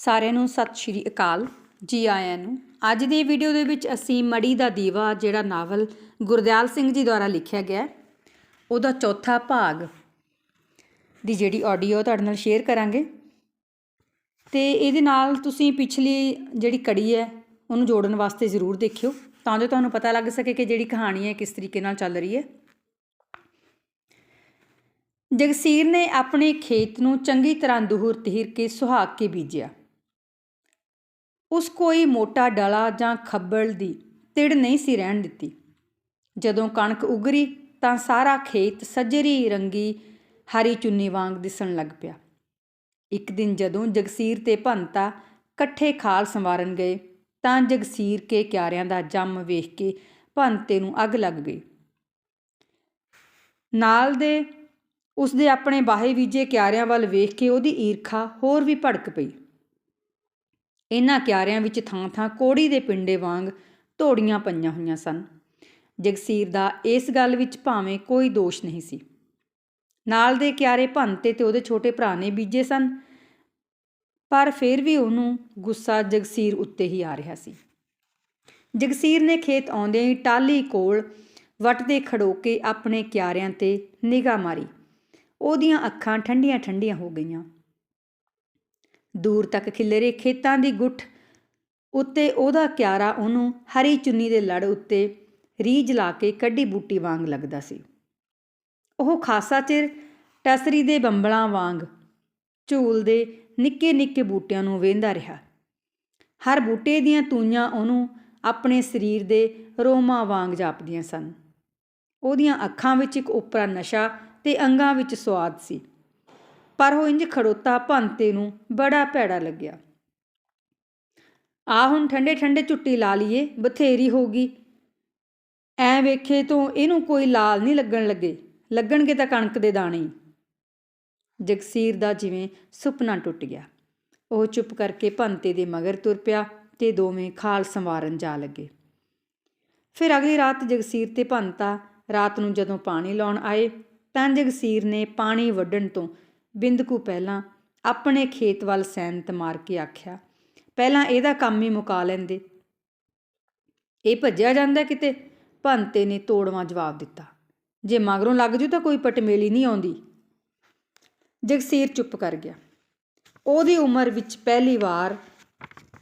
ਸਾਰਿਆਂ ਨੂੰ ਸਤਿ ਸ਼੍ਰੀ ਅਕਾਲ ਜੀ ਆਇਆਂ ਨੂੰ। ਅੱਜ ਦੀ ਵੀਡੀਓ ਦੇ ਵਿੱਚ ਅਸੀਂ ਮੜੀ ਦਾ ਦੀਵਾ, ਜਿਹੜਾ ਨਾਵਲ ਗੁਰਦਿਆਲ ਸਿੰਘ ਜੀ ਦੁਆਰਾ ਲਿਖਿਆ ਗਿਆ ਉਹਦਾ ਚੌਥਾ ਭਾਗ ਦੀ ਜਿਹੜੀ ਆਡੀਓ ਤੁਹਾਡੇ ਨਾਲ ਸ਼ੇਅਰ ਕਰਾਂਗੇ। ਤੇ ਇਹਦੇ ਨਾਲ ਤੁਸੀਂ ਪਿਛਲੀ ਜਿਹੜੀ ਕੜੀ ਹੈ, ਉਹਨੂੰ ਜੋੜਨ ਵਾਸਤੇ ਜ਼ਰੂਰ ਦੇਖਿਓ, ਤਾਂ ਜੋ ਤੁਹਾਨੂੰ ਪਤਾ ਲੱਗ ਸਕੇ ਕਿ ਜਿਹੜੀ ਕਹਾਣੀ ਹੈ ਕਿਸ ਤਰੀਕੇ ਨਾਲ ਚੱਲ ਰਹੀ ਹੈ। ਜਗਸੀਰ ਨੇ ਆਪਣੇ ਖੇਤ ਨੂੰ ਚੰਗੀ ਤਰ੍ਹਾਂ ਦੂਰ ਤਹੀਰ ਕੇ ਸੁਹਾਗ ਕੇ ਬੀਜਿਆ। ਉਸ ਕੋਈ ਮੋਟਾ ਡਲਾ ਜਾਂ ਖੱਬਲ ਦੀ ਤਿੜ ਨਹੀਂ ਸੀ ਰਹਿਣ ਦਿੱਤੀ। ਜਦੋਂ ਕਣਕ ਉਗਰੀ ਤਾਂ ਸਾਰਾ ਖੇਤ ਸੱਜਰੀ ਰੰਗੀ ਹਰੀ ਚੁੰਨੀ ਵਾਂਗ ਦਿਸਣ ਲੱਗ ਪਿਆ। ਇੱਕ ਦਿਨ ਜਦੋਂ ਜਗਸੀਰ ਤੇ ਭੰਤਾ ਇਕੱਠੇ ਖਾਲ ਸੰਵਾਰਨ ਗਏ ਤਾਂ ਜਗਸੀਰ ਕੇ ਕਿਆਰਿਆਂ ਦਾ ਜੰਮ ਵੇਖ ਕੇ ਭੰਤੇ ਨੂੰ ਅੱਗ ਲੱਗ ਗਈ। ਨਾਲ ਦੇ ਉਸਦੇ ਆਪਣੇ ਬਾਹੇ ਵੀਜੇ ਕਿਆਰਿਆਂ ਵੱਲ ਵੇਖ ਕੇ ਉਹਦੀ ਈਰਖਾ ਹੋਰ ਵੀ ਭੜਕ ਪਈ। ਇਹਨਾਂ ਕਿਆਰਿਆਂ ਵਿੱਚ ਥਾਂ-ਥਾਂ ਕੋੜੀ ਦੇ ਪਿੰਡੇ ਵਾਂਗ ਧੋੜੀਆਂ ਪਈਆਂ ਹੋਈਆਂ ਸਨ। ਜਗਸੀਰ ਦਾ ਇਸ ਗੱਲ ਵਿੱਚ ਭਾਵੇਂ ਕੋਈ ਦੋਸ਼ ਨਹੀਂ ਸੀ। ਨਾਲ ਦੇ ਕਿਆਰੇ ਭੰਤੇ ਤੇ ਉਹਦੇ ਛੋਟੇ ਭਰਾ ਨੇ ਬੀਜੇ ਸਨ, ਪਰ ਫਿਰ ਵੀ ਉਹਨੂੰ ਗੁੱਸਾ ਜਗਸੀਰ ਉੱਤੇ ਹੀ ਆ ਰਿਹਾ ਸੀ। ਜਗਸੀਰ ਨੇ ਖੇਤ ਆਉਂਦਿਆਂ ਹੀ ਟਾਲੀ ਕੋਲ ਵਟ ਦੇ ਖੜੋ ਕੇ ਆਪਣੇ ਕਿਆਰਿਆਂ ਤੇ ਨਿਗਾਹ ਮਾਰੀ। ਉਹਦੀਆਂ ਅੱਖਾਂ ਠੰਡੀਆਂ-ਠੰਡੀਆਂ ਹੋ ਗਈਆਂ। ਦੂਰ ਤੱਕ ਖਿਲਰੇ ਖੇਤਾਂ ਦੀ ਗੁੱਠ। ਉੱਤੇ ਉਹਦਾ ਕਿਆਰਾ ਉਹਨੂੰ ਹਰੀ ਚੁੰਨੀ ਦੇ ਲੜ ਉੱਤੇ ਰੀਝ ਲਾ ਕੇ ਕੱਢੀ ਬੂਟੀ ਵਾਂਗ ਲੱਗਦਾ ਸੀ। ਉਹ ਖਾਸਾ ਚਿਰ ਟਸਰੀ ਦੇ ਬੰਬਲਾਂ ਵਾਂਗ ਝੂਲ ਦੇ ਨਿੱਕੇ ਨਿੱਕੇ ਬੂਟਿਆਂ ਨੂੰ ਵੇਂਦਾ ਰਿਹਾ। ਹਰ ਬੂਟੇ ਦੀਆਂ ਤੂਈਆਂ ਉਹਨੂੰ ਆਪਣੇ ਸਰੀਰ ਦੇ ਰੋਮਾਂ ਵਾਂਗ ਜਾਪਦੀਆਂ ਸਨ। ਉਹਦੀਆਂ ਅੱਖਾਂ ਵਿੱਚ ਇੱਕ ਉਪਰਾ ਨਸ਼ਾ ਤੇ ਅੰਗਾਂ ਵਿੱਚ ਸਵਾਦ ਸੀ। ਪਰ ਉਹ ਇੰਜ ਖੜੋਤਾ ਭੰਤੇ ਨੂੰ ਬੜਾ ਭੈੜਾ ਲੱਗਿਆ। ਆ ਹੁਣ ਠੰਡੇ ਠੰਡੇ ਝੁੱਟੀ ਲਾ ਲਈਏ, ਬਥੇਰੀ ਹੋਗੀ ਐ ਵੇਖੇ ਤੋਂ ਇਹਨੂੰ ਕੋਈ ਲਾਲ ਨਹੀਂ ਲੱਗਣ ਲੱਗੇ। ਲੱਗਣਗੇ ਤਾਂ ਕਣਕ ਦੇ ਦਾਣੇ ਜਗਸੀਰ ਦਾ ਜਿਵੇਂ ਸੁਪਨਾ ਟੁੱਟ ਗਿਆ। ਉਹ ਚੁੱਪ ਕਰਕੇ ਭੰਤੇ ਦੇ ਮਗਰ ਤੁਰ ਪਿਆ ਤੇ ਦੋਵੇਂ ਖਾਲ ਸੰਵਾਰਨ ਜਾ ਲੱਗੇ। ਫਿਰ ਅਗਲੀ ਰਾਤ ਜਗਸੀਰ ਤੇ ਭੰਤਾ ਰਾਤ ਨੂੰ ਜਦੋਂ ਪਾਣੀ ਲਾਉਣ ਆਏ ਤਾਂ ਜਗਸੀਰ ਨੇ ਪਾਣੀ ਵੱਢਣ ਤੋਂ ਬਿੰਦਕੂ ਪਹਿਲਾਂ ਆਪਣੇ ਖੇਤ ਵੱਲ ਸੈਨਤ ਮਾਰ ਕੇ ਆਖਿਆ, ਪਹਿਲਾਂ ਇਹਦਾ ਕੰਮ ਹੀ ਮੁਕਾ ਲੈਂਦੇ। ਇਹ ਭੱਜਿਆ ਜਾਂਦਾ ਕਿਤੇ? ਭੰਤੇ ਨੇ ਤੋੜਵਾ ਜਵਾਬ ਦਿੱਤਾ। ਜੇ ਮਗਰੋਂ ਲੱਗ ਜੂ ਤਾਂ ਕੋਈ ਪਟਮੇਲੀ ਨਹੀਂ ਆਉਂਦੀ। ਜਗਸੀਰ ਚੁੱਪ ਕਰ ਗਿਆ। ਉਹਦੀ ਉਮਰ ਵਿੱਚ ਪਹਿਲੀ ਵਾਰ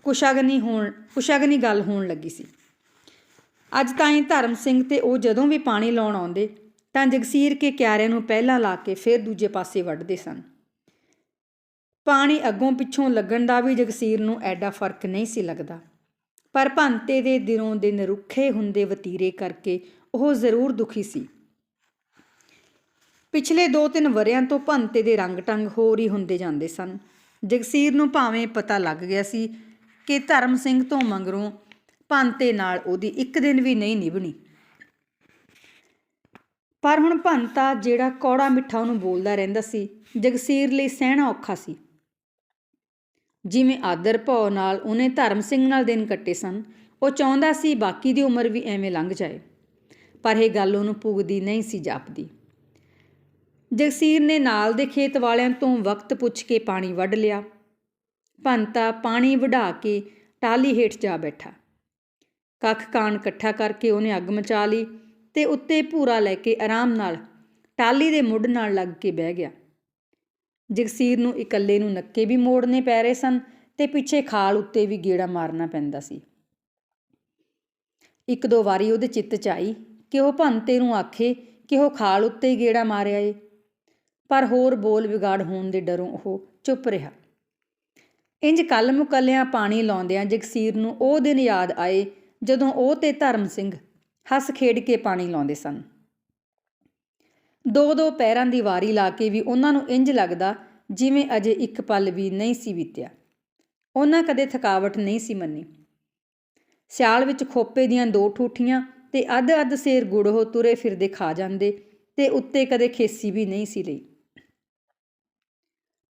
ਕੁਸ਼ਾਗਨੀ ਹੋਣ, ਕੁਸ਼ਾਗਨੀ ਗੱਲ ਹੋਣ ਲੱਗੀ ਸੀ। ਅੱਜ ਤਾਈਂ ਧਰਮ ਸਿੰਘ ਤੇ ਉਹ ਜਦੋਂ ਵੀ ਪਾਣੀ ਲਾਉਣ ਆਉਂਦੇ ਤਾਂ ਜਗਸੀਰ ਕੇ ਕਿਆਰਿਆਂ ਨੂੰ ਪਹਿਲਾਂ ਲਾ ਕੇ ਫਿਰ ਦੂਜੇ ਪਾਸੇ ਵੱਢਦੇ ਸਨ। ਪਾਣੀ ਅੱਗੋਂ ਪਿੱਛੋਂ ਲੱਗਣ ਦਾ ਵੀ ਜਗਸੀਰ ਨੂੰ ਐਡਾ ਫ਼ਰਕ ਨਹੀਂ ਸੀ ਲੱਗਦਾ। ਪਰ ਭੰਤੇ ਦੇ ਦਿਨੋਂ ਦਿਨ ਰੁੱਖੇ ਹੁੰਦੇ ਵਤੀਰੇ ਕਰਕੇ ਉਹ ਜ਼ਰੂਰ ਦੁਖੀ ਸੀ। ਪਿਛਲੇ 2-3 ਵਰਿਆਂ ਤੋਂ ਭੰਤੇ ਦੇ ਰੰਗ ਟੰਗ ਹੋਰ ਹੀ ਹੁੰਦੇ ਜਾਂਦੇ ਸਨ। ਜਗਸੀਰ ਨੂੰ ਭਾਵੇਂ ਪਤਾ ਲੱਗ ਗਿਆ ਸੀ ਕਿ ਧਰਮ ਸਿੰਘ ਤੋਂ ਮੰਗਰੋਂ ਭੰਤੇ ਨਾਲ ਉਹਦੀ ਇੱਕ ਦਿਨ ਵੀ ਨਹੀਂ ਨਿਭਣੀ। ਪਰ ਹੁਣ ਭੰਤਾ ਜਿਹੜਾ ਕੌੜਾ ਮਿੱਠਾ ਉਹਨੂੰ ਬੋਲਦਾ ਰਹਿੰਦਾ ਸੀ, ਜਗਸੀਰ ਲਈ ਸਹਿਣਾ ਔਖਾ ਸੀ। ਜਿਵੇਂ ਆਦਰ ਭਉ ਨਾਲ ਉਹਨੇ ਧਰਮ ਸਿੰਘ ਨਾਲ ਦਿਨ ਕੱਟੇ ਸਨ, ਉਹ ਚਾਹੁੰਦਾ ਸੀ ਬਾਕੀ ਦੀ ਉਮਰ ਵੀ ਐਵੇਂ ਲੰਘ ਜਾਏ। ਪਰ ਇਹ ਗੱਲ ਉਹਨੂੰ ਪੁੱਗਦੀ ਨਹੀਂ ਸੀ ਜਾਪਦੀ। ਜਗਸੀਰ ਨੇ ਨਾਲ ਦੇ ਖੇਤ ਵਾਲਿਆਂ ਤੋਂ ਵਕਤ ਪੁੱਛ ਕੇ ਪਾਣੀ ਵੱਢ ਲਿਆ। ਭੰਤਾ ਪਾਣੀ ਵਢਾ ਕੇ ਟਾਲੀ ਹੇਠ ਜਾ ਬੈਠਾ। ਕੱਖ ਕਾਣ ਇਕੱਠਾ ਕਰਕੇ ਉਹਨੇ ਅੱਗ ਮਚਾ ਲਈ। ਤੇ ਉੱਤੇ ਭੂਰਾ ਲੈ ਕੇ ਆਰਾਮ ਨਾਲ ਟਾਲੀ ਦੇ ਮੁੱਢ ਨਾਲ ਲੱਗ ਕੇ ਬਹਿ ਗਿਆ। ਜਗਸੀਰ ਨੂੰ ਇਕੱਲੇ ਨੂੰ ਨੱਕੇ ਵੀ ਮੋੜਨੇ ਪੈ ਰਹੇ ਸਨ ਤੇ ਪਿੱਛੇ ਖਾਲ ਉੱਤੇ ਵੀ ਗੇੜਾ ਮਾਰਨਾ ਪੈਂਦਾ ਸੀ। ਇੱਕ ਦੋ ਵਾਰੀ ਉਹਦੇ ਚਿੱਤ 'ਚ ਆਈ ਕਿ ਉਹ ਭੰਤੇ ਨੂੰ ਆਖੇ ਕਿ ਉਹ ਖਾਲ ਉੱਤੇ ਹੀ ਗੇੜਾ ਮਾਰਿਆ ਏ, ਪਰ ਹੋਰ ਬੋਲ ਵਿਗਾੜ ਹੋਣ ਦੇ ਡਰੋਂ ਉਹ ਚੁੱਪ ਰਿਹਾ। ਇੰਜ ਕੱਲ ਮੁਕੱਲਿਆਂ ਪਾਣੀ ਲਾਉਂਦਿਆਂ ਜਗਸੀਰ ਨੂੰ ਉਹ ਦਿਨ ਯਾਦ ਆਏ ਜਦੋਂ ਉਹ ਤੇ ਧਰਮ ਸਿੰਘ ਹੱਸ ਖੇਡ ਕੇ ਪਾਣੀ ਲਾਉਂਦੇ ਸਨ। ਦੋ ਦੋ ਪੈਰਾਂ ਦੀ ਵਾਰੀ ਲਾ ਕੇ ਵੀ ਉਹਨਾਂ ਨੂੰ ਇੰਜ ਲੱਗਦਾ ਜਿਵੇਂ ਅਜੇ ਇੱਕ ਪਲ ਵੀ ਨਹੀਂ ਸੀ ਬੀਤਿਆ। ਉਹਨਾਂ ਕਦੇ ਥਕਾਵਟ ਨਹੀਂ ਸੀ ਮੰਨੀ। ਸਿਆਲ ਵਿੱਚ ਖੋਪੇ ਦੀਆਂ ਦੋ ਠੂਠੀਆਂ ਤੇ ਅੱਧ ਅੱਧ ਸੇਰ ਹੋ ਤੁਰੇ ਫਿਰਦੇ ਖਾ ਜਾਂਦੇ ਤੇ ਉੱਤੇ ਕਦੇ ਖੇਸੀ ਵੀ ਨਹੀਂ ਸੀ ਲਈ।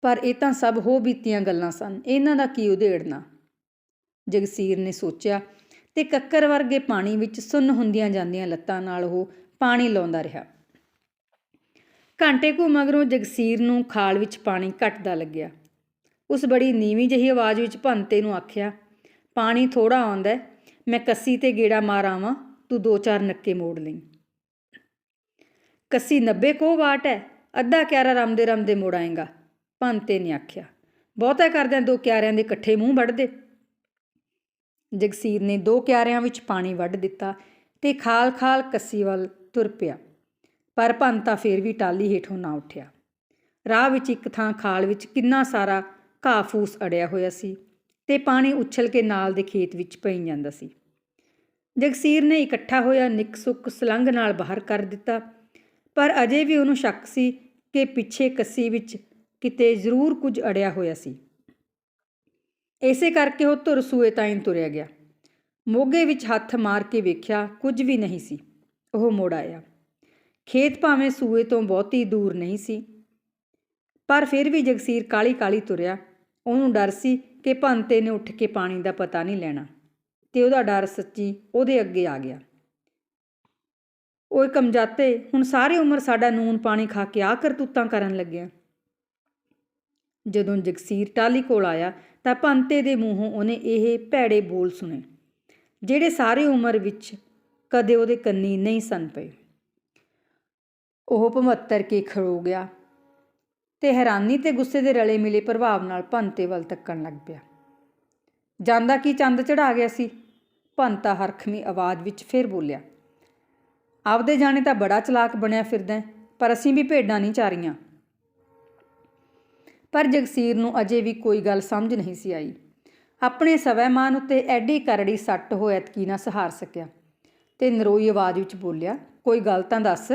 ਪਰ ਇਹ ਤਾਂ ਸਭ ਹੋ ਬੀਤੀਆਂ ਗੱਲਾਂ ਸਨ। ਇਹਨਾਂ ਦਾ ਕੀ ਉਧੇੜਨਾ? ਜਗਸੀਰ ਨੇ ਸੋਚਿਆ ਤੇ ਕੱਕਰ ਵਰਗੇ ਪਾਣੀ ਵਿੱਚ ਸੁੰਨ ਹੁੰਦੀਆਂ ਜਾਂਦੀਆਂ ਲੱਤਾਂ ਨਾਲ ਉਹ ਪਾਣੀ ਲਾਉਂਦਾ ਰਿਹਾ। ਘੰਟੇ ਕੁ ਮਗਰੋਂ ਜਗਸੀਰ ਨੂੰ ਖਾਲ ਵਿੱਚ ਪਾਣੀ ਘਟਦਾ ਲੱਗਿਆ। ਉਸ ਬੜੀ ਨੀਵੀਂ ਜਿਹੀ ਆਵਾਜ਼ ਵਿੱਚ ਭੰਤੇ ਨੂੰ ਆਖਿਆ, ਪਾਣੀ ਥੋੜਾ ਆਉਂਦਾ ਮੈਂ ਕੱਸੀ ਤੇ ਗੇੜਾ ਮਾਰ ਆਵਾਂ, ਤੂੰ ਦੋ ਚਾਰ ਨੱਕੇ ਮੋੜ ਲਈ। ਕੱਸੀ 90 ਕੋ ਵਾਟ ਹੈ, ਅੱਧਾ ਕਿਆਰਾ ਰਮਦੇ ਰਮਦੇ ਮੋੜ ਆਏਗਾ ਭੰਤੇ ਨੇ ਆਖਿਆ, ਬਹੁਤਾ ਕਰਦਿਆਂ ਦੋ ਕਿਆਰਿਆਂ ਦੇ ਇਕੱਠੇ ਮੂੰਹ ਵੱਢ ਦੇ। ਜਗਸੀਰ ਨੇ ਦੋ ਕਿਆਰਿਆਂ ਵਿੱਚ ਪਾਣੀ ਵੱਢ ਦਿੱਤਾ ਤੇ ਖਾਲ-ਖਾਲ ਕੱਸੀ ਵੱਲ ਤੁਰ ਪਿਆ, ਪਰ ਭੰਤਾ ਫੇਰ ਵੀ ਟਾਲੀ ਹੇਠੋਂ ਨਾ ਉੱਠਿਆ। ਰਾਹ ਵਿੱਚ ਇੱਕ ਥਾਂ ਖਾਲ ਵਿੱਚ ਕਿੰਨਾ ਸਾਰਾ ਘਾਹ ਫੂਸ ਅੜਿਆ ਹੋਇਆ ਸੀ ਤੇ ਪਾਣੀ ਉਛਲ ਕੇ ਨਾਲ ਦੇ ਖੇਤ ਵਿੱਚ ਪਈ ਜਾਂਦਾ ਸੀ। ਜਗਸੀਰ ਨੇ ਇਕੱਠਾ ਹੋਇਆ ਨਿੱਕ ਸੁੱਕ ਸਲੰਗ ਨਾਲ ਬਾਹਰ ਕਰ ਦਿੱਤਾ, ਪਰ ਅਜੇ ਵੀ ਉਹਨੂੰ ਸ਼ੱਕ ਸੀ ਕਿ ਪਿੱਛੇ ਕੱਸੀ ਵਿੱਚ ਕਿਤੇ ਜ਼ਰੂਰ ਕੁਝ ਅੜਿਆ ਹੋਇਆ ਸੀ। ਇਸੇ ਕਰਕੇ ਉਹ ਧੁਰ ਸੂਏ ਤਾਈਂ ਤੁਰਿਆ ਗਿਆ। ਮੋਗੇ ਵਿੱਚ ਹੱਥ ਮਾਰ ਕੇ ਵੇਖਿਆ ਕੁਝ ਵੀ ਨਹੀਂ ਸੀ। ਉਹ ਮੁੜ ਆਇਆ। ਖੇਤ ਭਾਵੇਂ ਸੂਏ ਤੋਂ ਬਹੁਤੀ ਦੂਰ ਨਹੀਂ ਸੀ, ਪਰ ਫਿਰ ਵੀ ਜਗਸੀਰ ਕਾਲੀ ਕਾਲੀ ਤੁਰਿਆ। ਉਹਨੂੰ ਡਰ ਸੀ ਕਿ ਭੰਤੇ ਨੇ ਉੱਠ ਕੇ ਪਾਣੀ ਦਾ ਪਤਾ ਨਹੀਂ ਲੈਣਾ ਤੇ ਉਹਦਾ ਡਰ ਸੱਚੀ ਉਹਦੇ ਅੱਗੇ ਆ ਗਿਆ। ਓਏ ਕਮਜਾਤੇ, ਹੁਣ ਸਾਰੀ ਉਮਰ ਸਾਡਾ ਨੂਨ ਪਾਣੀ ਖਾ ਕੇ ਆ ਕਰਤੂਤਾਂ ਕਰਨ ਲੱਗਿਆ। ਜਦੋਂ ਜਗਸੀਰ ਟਾਲੀ ਕੋਲ ਆਇਆ ਤਾਂ ਭੰਤੇ ਦੇ ਮੂੰਹੋਂ ਉਹਨੇ ਇਹ ਭੈੜੇ ਬੋਲ ਸੁਣੇ, ਜਿਹੜੇ ਸਾਰੀ ਉਮਰ ਵਿੱਚ ਕਦੇ ਉਹਦੇ ਕੰਨੀ ਨਹੀਂ ਸਨ ਪਏ। ਉਹ ਭਮੱਤਰ ਕੇ ਖੜੋ ਗਿਆ ਤੇ ਹੈਰਾਨੀ ਤੇ ਗੁੱਸੇ ਦੇ ਰਲੇ ਮਿਲੇ ਪ੍ਰਭਾਵ ਨਾਲ ਭੰਤੇ ਵੱਲ ਤੱਕਣ ਲੱਗ ਪਿਆ। ਜਾਂਦਾ ਕੀ ਚੰਦ ਚੜਾ ਗਿਆ ਸੀ? ਭੰਤਾ ਹਰਖਮੀ ਆਵਾਜ਼ ਵਿੱਚ ਫਿਰ ਬੋਲਿਆ, ਆਪਦੇ ਜਾਣੇ ਤਾਂ ਬੜਾ ਚਲਾਕ ਬਣਿਆ ਫਿਰਦਾ ਪਰ ਅਸੀਂ ਵੀ ਭੇਡਾਂ ਨਹੀਂ ਚਾਰੀਆਂ। ਪਰ ਜਗਸੀਰ ਨੂੰ ਅਜੇ ਵੀ ਕੋਈ ਗੱਲ ਸਮਝ ਨਹੀਂ ਸੀ ਆਈ। ਆਪਣੇ ਸਵੈਮਾਨ ਉੱਤੇ ਐਡੀ ਕਰੜੀ ਸੱਟ ਹੋ ਐਤਕੀ ਨਾ ਸਹਾਰ ਸਕਿਆ ਤੇ ਨਰੋਈ ਆਵਾਜ਼ ਵਿੱਚ ਬੋਲਿਆ, ਕੋਈ ਗੱਲ ਤਾਂ ਦੱਸ।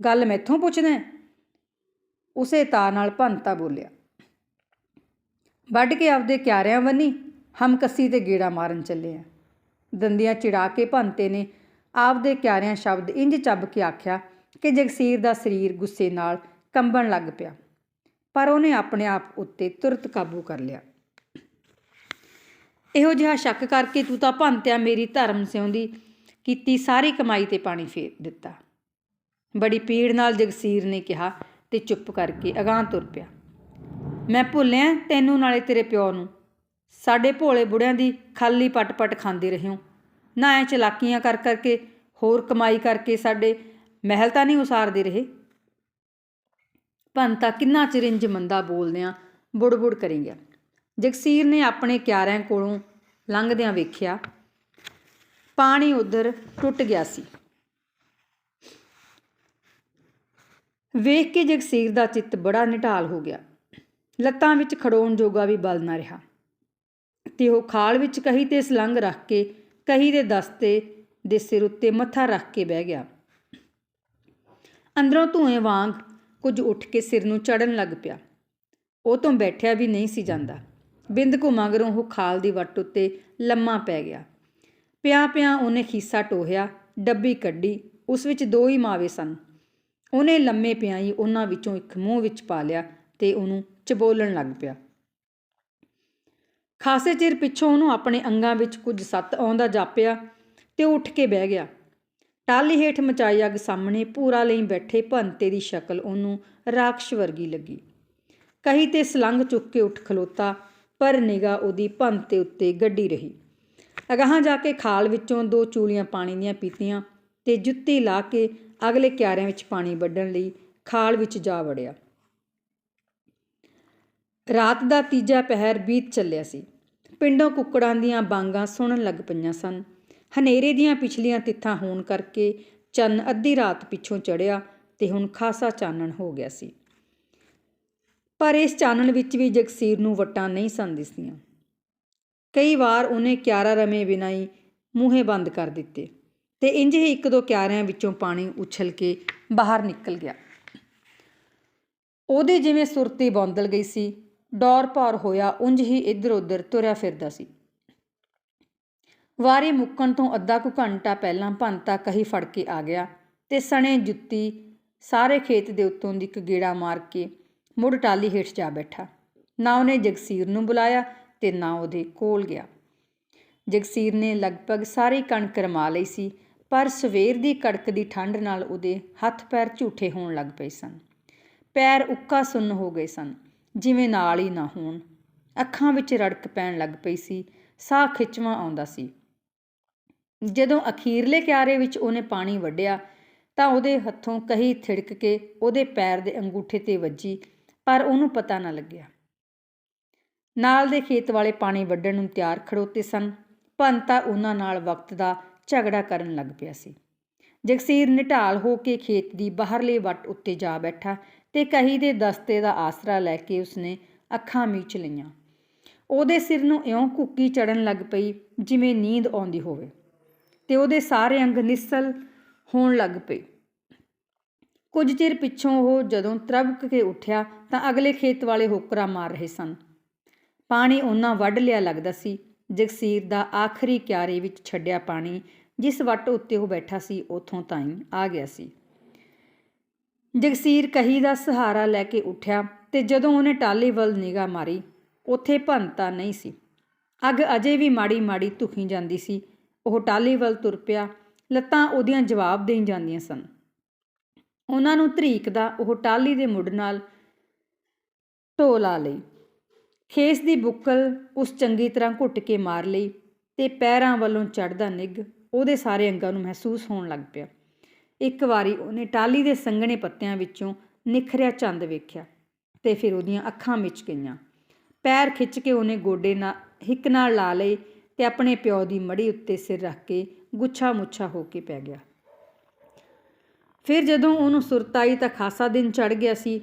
ਗੱਲ ਮੈਥੋਂ ਪੁੱਛਦਾ ਉਸੇ ਤਾ ਨਾਲ ਭੰਤਾ ਬੋਲਿਆ, ਵੱਢ ਕੇ ਆਪਦੇ ਕਿਆਰਿਆਂ ਵੰਨੀ, ਹਮਕੱਸੀ ਤੇ ਗੇੜਾ ਮਾਰਨ ਚੱਲੇ ਆ ਦੰਦੀਆਂ ਚਿੜਾ ਕੇ ਭੰਤੇ ਨੇ, ਆਪਦੇ ਕਿਆਰਿਆਂ ਸ਼ਬਦ ਇੰਜ ਚੱਬ ਕੇ ਆਖਿਆ ਕਿ ਜਗਸੀਰ ਦਾ ਸਰੀਰ ਗੁੱਸੇ ਨਾਲ ਕੰਬਣ ਲੱਗ ਪਿਆ। ਪਰ ਉਹਨੇ ਆਪਣੇ ਆਪ ਉੱਤੇ ਤੁਰਤ ਕਾਬੂ ਕਰ ਲਿਆ। ਇਹੋ ਜਿਹਾ ਸ਼ੱਕ ਕਰਕੇ ਤੂੰ ਤਾਂ ਭੰਤਿਆ ਮੇਰੀ ਧਰਮ ਸਿਉਂਦੀ, ਕੀਤੀ ਸਾਰੀ ਕਮਾਈ ਤੇ ਪਾਣੀ ਫੇਰ ਦਿੱਤਾ। ਬੜੀ ਪੀੜ ਨਾਲ ਜਗਸੀਰ ਨੇ ਕਿਹਾ ਤੇ ਚੁੱਪ ਕਰਕੇ ਅਗਾਂਹ ਤੁਰ ਪਿਆ। ਮੈਂ ਭੁੱਲਿਆ ਤੈਨੂੰ ਨਾਲੇ ਤੇਰੇ ਪਿਓ ਨੂੰ। ਸਾਡੇ ਭੋਲੇ ਬੁੜਿਆਂ ਦੀ ਖਾਲੀ ਪਟ-ਪਟ ਖਾਂਦੇ ਰਹੇ ਹੋ ਨਾ ਐ ਚਲਾਕੀਆਂ ਕਰ ਕਰਕੇ, ਹੋਰ ਕਮਾਈ ਕਰਕੇ ਸਾਡੇ ਮਹਿਲ ਤਾਂ ਨਹੀਂ ਉਸਾਰਦੇ ਰਹੇ। ਭੰਤਾ ਕਿੰਨਾ ਚਿਰ ਇੰਜ ਮੰਦਾ ਬੋਲਦਿਆਂ ਬੁੜ-ਬੁੜ ਕਰੀ ਗਿਆ ਜਗਸੀਰ ਨੇ ਆਪਣੇ ਕਿਆਰਿਆਂ ਕੋਲੋਂ ਲੰਘਦਿਆਂ ਵੇਖਿਆ, ਪਾਣੀ ਉਧਰ ਟੁੱਟ ਗਿਆ ਸੀ। ਵੇਖ ਕੇ ਜਗਸੀਰ ਦਾ ਚਿੱਤ ਬੜਾ ਨਿਟਾਲ ਹੋ ਗਿਆ। ਲੱਤਾਂ ਵਿੱਚ ਖੜੋਣ ਜੋਗਾ ਵੀ ਬਲ ਨਾ ਰਿਹਾ। ਤੇ ਉਹ ਖਾਲ ਵਿੱਚ ਕਹੀ ਤੇ ਸਲੰਗ ਰੱਖ ਕੇ, ਕਹੀ ਦੇ ਦਸਤੇ ਦੇ ਸਿਰ ਉੱਤੇ ਮੱਥਾ ਰੱਖ ਕੇ ਬਹਿ ਗਿਆ। ਅੰਦਰੋਂ ਧੂਏ ਵਾਂਗ ਕੁਝ ਉੱਠ ਕੇ ਸਿਰ ਨੂੰ ਚੜਨ ਲੱਗ ਪਿਆ। ਉਹ ਤੋਂ ਬੈਠਿਆ ਵੀ ਨਹੀਂ ਸੀ ਜਾਂਦਾ। ਬਿੰਦ ਕੋ ਮਗਰੋਂ ਉਹ ਖਾਲ ਦੀ ਵੱਟ ਉੱਤੇ ਲੰਮਾ ਪੈ ਗਿਆ। ਪਿਆ ਪਿਆ ਉਹਨੇ ਖੀਸਾ ਟੋਹਿਆ, ਡੱਬੀ ਕੱਢੀ, ਉਸ ਵਿੱਚ ਦੋ ਹੀ ਮਾਵੇ ਸਨ। ਉਹਨੇ ਲੰਮੇ ਪਿਆਂ ਹੀ ਉਹਨਾਂ ਵਿੱਚੋਂ ਇੱਕ ਮੂੰਹ ਵਿੱਚ ਪਾ ਲਿਆ ਤੇ ਉਹਨੂੰ ਚਬੋਲਣ ਲੱਗ ਪਿਆ। ਖਾਸੇ ਚਿਰ ਪਿੱਛੋਂ ਉਹਨੂੰ ਆਪਣੇ ਅੰਗਾਂ ਵਿੱਚ ਕੁਝ ਸੱਤ ਆਉਂਦਾ ਜਾਪਿਆ ਤੇ ਉਹ ਉੱਠ ਕੇ ਬਹਿ ਗਿਆ। ਟਾਲੀ ਹੇਠ ਮਚਾਈ ਅੱਗ ਸਾਹਮਣੇ ਪੂਰਾ ਲਈ ਬੈਠੇ ਭੰਤੇ ਦੀ ਸ਼ਕਲ ਉਹਨੂੰ ਰਾਖਸ਼ ਵਰਗੀ ਲੱਗੀ। ਕਹੀ ਤੇ ਸਲੰਗ ਚੁੱਕ ਕੇ ਉੱਠ ਖਲੋਤਾ, ਪਰ ਨਿਗਾ ਉਹਦੀ ਭੰਤੇ ਉੱਤੇ ਗੱਡੀ ਰਹੀ। ਅਗਾਹਾਂ ਜਾ ਕੇ ਖਾਲ ਵਿੱਚੋਂ ਦੋ ਚੂਲੀਆਂ ਪਾਣੀ ਦੀਆਂ ਪੀਤੀਆਂ ਤੇ ਜੁੱਤੀ ਲਾ ਕੇ ਅਗਲੇ ਕਿਆਰਿਆਂ ਵਿੱਚ ਪਾਣੀ ਵੱਢਣ ਲਈ ਖਾਲ ਵਿੱਚ ਜਾ ਵੜਿਆ। ਰਾਤ ਦਾ ਤੀਜਾ ਪਹਿਰ ਬੀਤ ਚੱਲਿਆ ਸੀ। ਪਿੰਡੋਂ ਕੁੱਕੜਾਂ ਦੀਆਂ ਬਾਂਗਾਂ ਸੁਣਨ ਲੱਗ ਪਈਆਂ ਸਨ। ਹਨੇਰੇ ਦੀਆਂ ਪਿਛਲੀਆਂ ਤਿੱਥਾਂ ਹੋਣ ਕਰਕੇ ਚੰਨ ਅੱਧੀ ਰਾਤ ਪਿੱਛੋਂ ਚੜਿਆ ਤੇ ਹੁਣ ਖਾਸਾ ਚਾਨਣ ਹੋ ਗਿਆ ਸੀ। ਪਰ ਇਸ ਚਾਨਣ ਵਿੱਚ ਵੀ ਜਗਸੀਰ ਨੂੰ ਵਟਾਂ ਨਹੀਂ ਸਨ ਦਿਸਦੀਆਂ। ਕਈ ਵਾਰ ਉਹਨੇ ਕਿਆਰਾ ਰਮੇ ਬਿਨਾਂ ਹੀ ਮੂੰਹੇ ਬੰਦ ਕਰ ਦਿੱਤੇ ਤੇ ਇੰਜ ਹੀ ਇੱਕ ਦੋ ਕਿਆਰਿਆਂ ਵਿੱਚੋਂ ਪਾਣੀ ਉਛਲ ਕੇ ਬਾਹਰ ਨਿਕਲ ਗਿਆ। ਉਹਦੇ ਜਿਵੇਂ ਸੁਰਤੀ ਬੌਂਦਲ ਗਈ ਸੀ, ਡੌਰ ਭੌਰ ਹੋਇਆ ਉਂਝ ਹੀ ਇੱਧਰ ਉੱਧਰ ਤੁਰਿਆ ਫਿਰਦਾ ਸੀ। ਵਾਰੇ ਮੁੱਕਣ ਤੋਂ ਅੱਧਾ ਕੁ ਘੰਟਾ ਪਹਿਲਾਂ ਭੰਤਾ ਕਹੀ ਫੜ ਕੇ ਆ ਗਿਆ ਤੇ ਸਣੇ ਜੁੱਤੀ ਸਾਰੇ ਖੇਤ ਦੇ ਉੱਤੋਂ ਦੀ ਇੱਕ ਗੇੜਾ ਮਾਰ ਕੇ ਮੁੜ ਟਾਲੀ ਹੇਠ ਜਾ ਬੈਠਾ। ਨਾ ਉਹਨੇ ਜਗਸੀਰ ਨੂੰ ਬੁਲਾਇਆ ਤੇ ਨਾ ਉਹਦੇ ਕੋਲ ਗਿਆ। ਜਗਸੀਰ ਨੇ ਲਗਭਗ ਸਾਰੀ ਕਣਕ ਰਮਾ ਲਈ ਸੀ, ਪਰ ਸਵੇਰ ਦੀ ਕੜਕਦੀ ਠੰਡ ਨਾਲ ਉਹਦੇ ਹੱਥ ਪੈਰ ਝੂਠੇ ਹੋਣ ਲੱਗ ਪਏ ਸਨ। ਪੈਰ ਉੱਕਾ ਸੁੰਨ ਹੋ ਗਏ ਸਨ, ਜਿਵੇਂ ਨਾਲ ਹੀ ਨਾ ਹੋਣ। ਅੱਖਾਂ ਵਿੱਚ ਰੜਕ ਪੈਣ ਲੱਗ ਪਈ ਸੀ, ਸਾਹ ਖਿੱਚਵਾਂ ਆਉਂਦਾ ਸੀ। ਜਦੋਂ ਅਖੀਰਲੇ ਕਿਆਰੇ ਵਿੱਚ ਉਹਨੇ ਪਾਣੀ ਵੱਢਿਆ, ਤਾਂ ਉਹਦੇ ਹੱਥੋਂ ਕਹੀ ਥਿੜਕ ਕੇ ਉਹਦੇ ਪੈਰ ਦੇ ਅੰਗੂਠੇ ਤੇ ਵੱਜੀ, ਪਰ ਉਹਨੂੰ ਪਤਾ ਨਾ ਲੱਗਿਆ। ਨਾਲ ਦੇ ਖੇਤ ਵਾਲੇ ਪਾਣੀ ਵੱਢਣ ਨੂੰ ਤਿਆਰ ਖੜੋਤੇ ਸਨ ਭੰਤਾ ਉਹਨਾਂ ਨਾਲ ਵਕਤ ਦਾ ਝਗੜਾ ਕਰਨ ਲੱਗ ਪਿਆ ਸੀ। ਜਗਸੀਰ ਨਿਟਾਲ ਹੋ ਕੇ ਖੇਤ ਦੀ ਬਾਹਰਲੇ ਵੱਟ ਉੱਤੇ ਜਾ ਬੈਠਾ ਤੇ ਕਹੀ ਦੇ ਦਸਤੇ ਦਾ ਆਸਰਾ ਲੈ ਕੇ ਉਸਨੇ ਅੱਖਾਂ ਮੀਚ ਲਈਆਂ। ਉਹਦੇ ਸਿਰ ਨੂੰ ਇਉਂ ਕੁੱਕੀ ਚੜਨ ਲੱਗ ਪਈ, ਜਿਵੇਂ ਨੀਂਦ ਆਉਂਦੀ ਹੋਵੇ। ਤੇ ਉਹਦੇ ਸਾਰੇ ਅੰਗ ਨਿਸਲ ਹੋਣ ਲੱਗ ਪਏ। ਕੁਝ ਚਿਰ ਪਿੱਛੋਂ ਉਹ ਜਦੋਂ ਤਰਬਕ ਕੇ ਉੱਠਿਆ ਤਾਂ ਅਗਲੇ ਖੇਤ ਵਾਲੇ ਹੋਕਰਾ ਮਾਰ ਰਹੇ ਸਨ। ਪਾਣੀ ਉਹਨਾਂ ਵੱਢ ਲਿਆ ਲੱਗਦਾ ਸੀ। ਜਗਸੀਰ ਦਾ ਆਖਰੀ ਕਿਆਰੇ ਵਿੱਚ ਛੱਡਿਆ ਪਾਣੀ, ਜਿਸ ਵੱਟ ਉੱਤੇ ਉਹ ਬੈਠਾ ਸੀ, ਉਥੋਂ ਤਾਈਂ ਆ ਗਿਆ ਸੀ। ਜਗਸੀਰ ਕਹੀ ਦਾ ਸਹਾਰਾ ਲੈ ਕੇ ਉੱਠਿਆ ਤੇ ਜਦੋਂ ਉਹਨੇ ਟਾਲੀ ਵੱਲ ਨਿਗਾਹ ਮਾਰੀ, ਉੱਥੇ ਭੰਤਾ ਨਹੀਂ ਸੀ। ਅੱਗ ਅਜੇ ਵੀ ਮਾੜੀ ਮਾੜੀ ਧੁਖੀ ਜਾਂਦੀ ਸੀ। ਉਹ ਟਾਲੀ ਵੱਲ ਤੁਰ ਪਿਆ, ਲੱਤਾਂ ਉਹਦੀਆਂ ਜਵਾਬ ਦੇਈ ਜਾਂਦੀਆਂ ਸਨ। ਉਹਨਾਂ ਨੂੰ ਧਰੀਕਦਾ ਉਹ ਟਾਲੀ ਦੇ ਮੁੱਢ ਨਾਲ ਢੋ ਲਾ ਲਈ। ਖੇਸ ਦੀ ਬੁੱਕਲ ਉਸ ਚੰਗੀ ਤਰ੍ਹਾਂ ਘੁੱਟ ਕੇ ਮਾਰ ਲਈ ਤੇ ਪੈਰਾਂ ਵੱਲੋਂ ਚੜਦਾ ਨਿੱਗ ਉਹਦੇ ਸਾਰੇ ਅੰਗਾਂ ਨੂੰ ਮਹਿਸੂਸ ਹੋਣ ਲੱਗ ਪਿਆ। ਇੱਕ ਵਾਰੀ ਉਹਨੇ ਟਾਲੀ ਦੇ ਸੰਘਣੇ ਪੱਤਿਆਂ ਵਿੱਚੋਂ ਨਿਖਰਿਆ ਚੰਦ ਵੇਖਿਆ ਤੇ ਫਿਰ ਉਹਦੀਆਂ ਅੱਖਾਂ ਮਿਚ ਗਈਆਂ। ਪੈਰ ਖਿੱਚ ਕੇ ਉਹਨੇ ਗੋਡੇ ਨਾਲ ਹਿੱਕ ਨਾਲ ਲਾ ਲਈ ਤੇ ਆਪਣੇ ਪਿਓ ਦੀ ਮੜੀ ਉੱਤੇ ਸਿਰ ਰੱਖ ਕੇ ਗੁੱਛਾ ਮੁੱਛਾ ਹੋ ਕੇ ਪੈ ਗਿਆ। ਫਿਰ ਜਦੋਂ ਉਹਨੂੰ ਸੁਰਤ ਆਈ ਤਾਂ ਖਾਸਾ ਦਿਨ ਚੜ ਗਿਆ ਸੀ,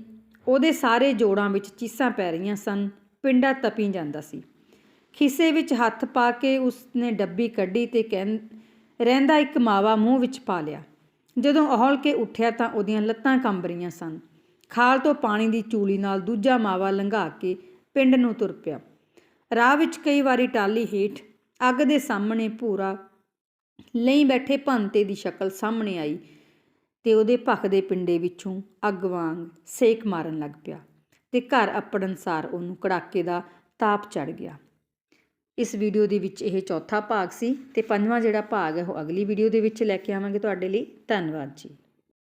ਉਹਦੇ ਸਾਰੇ ਜੋੜਾਂ ਵਿੱਚ ਚੀਸਾਂ ਪੈ ਰਹੀਆਂ ਸਨ, ਪਿੰਡਾ ਤਪੀ ਜਾਂਦਾ ਸੀ। ਖਿੱਸੇ ਵਿੱਚ ਹੱਥ ਪਾ ਕੇ ਉਸਨੇ ਡੱਬੀ ਕੱਢੀ ਤੇ ਕਹਿੰ, ਰਹਿੰਦਾ ਇੱਕ ਮਾਵਾ ਮੂੰਹ ਵਿੱਚ ਪਾ ਲਿਆ। ਜਦੋਂ ਅਹਲ ਕੇ ਉੱਠਿਆ ਤਾਂ ਉਹਦੀਆਂ ਲੱਤਾਂ ਕੰਬ ਰਹੀਆਂ ਸਨ। ਖਾਲ ਤੋਂ ਪਾਣੀ ਦੀ ਚੂਲੀ ਨਾਲ ਦੂਜਾ ਮਾਵਾ ਲੰਘਾ ਕੇ ਪਿੰਡ ਨੂੰ ਤੁਰ ਪਿਆ। ਰਾਹ ਵਿੱਚ ਕਈ ਵਾਰੀ ਟਾਲੀ ਹੇਠ ਅੱਗ ਦੇ ਸਾਹਮਣੇ ਭੂਰਾ ਲਈ ਬੈਠੇ ਭੰਤੇ ਦੀ ਸ਼ਕਲ ਸਾਹਮਣੇ ਆਈ ਤੇ ਉਹਦੇ ਭਖਦੇ ਪਿੰਡੇ ਵਿੱਚੋਂ ਅੱਗ ਵਾਂਗ ਸੇਕ ਮਾਰਨ ਲੱਗ ਪਿਆ ਤੇ ਘਰ ਅਪੜਨਸਾਰ ਉਹਨੂੰ ਕੜਾਕੇ ਦਾ ਤਾਪ ਚੜ ਗਿਆ। ਇਸ ਵੀਡੀਓ ਦੇ ਵਿੱਚ ਇਹ ਚੌਥਾ ਭਾਗ ਸੀ ਤੇ ਪੰਜਵਾਂ ਜਿਹੜਾ ਭਾਗ ਹੈ ਉਹ ਅਗਲੀ ਵੀਡੀਓ ਦੇ ਵਿੱਚ ਲੈ ਕੇ ਆਵਾਂਗੇ ਤੁਹਾਡੇ ਲਈ। ਧੰਨਵਾਦ ਜੀ।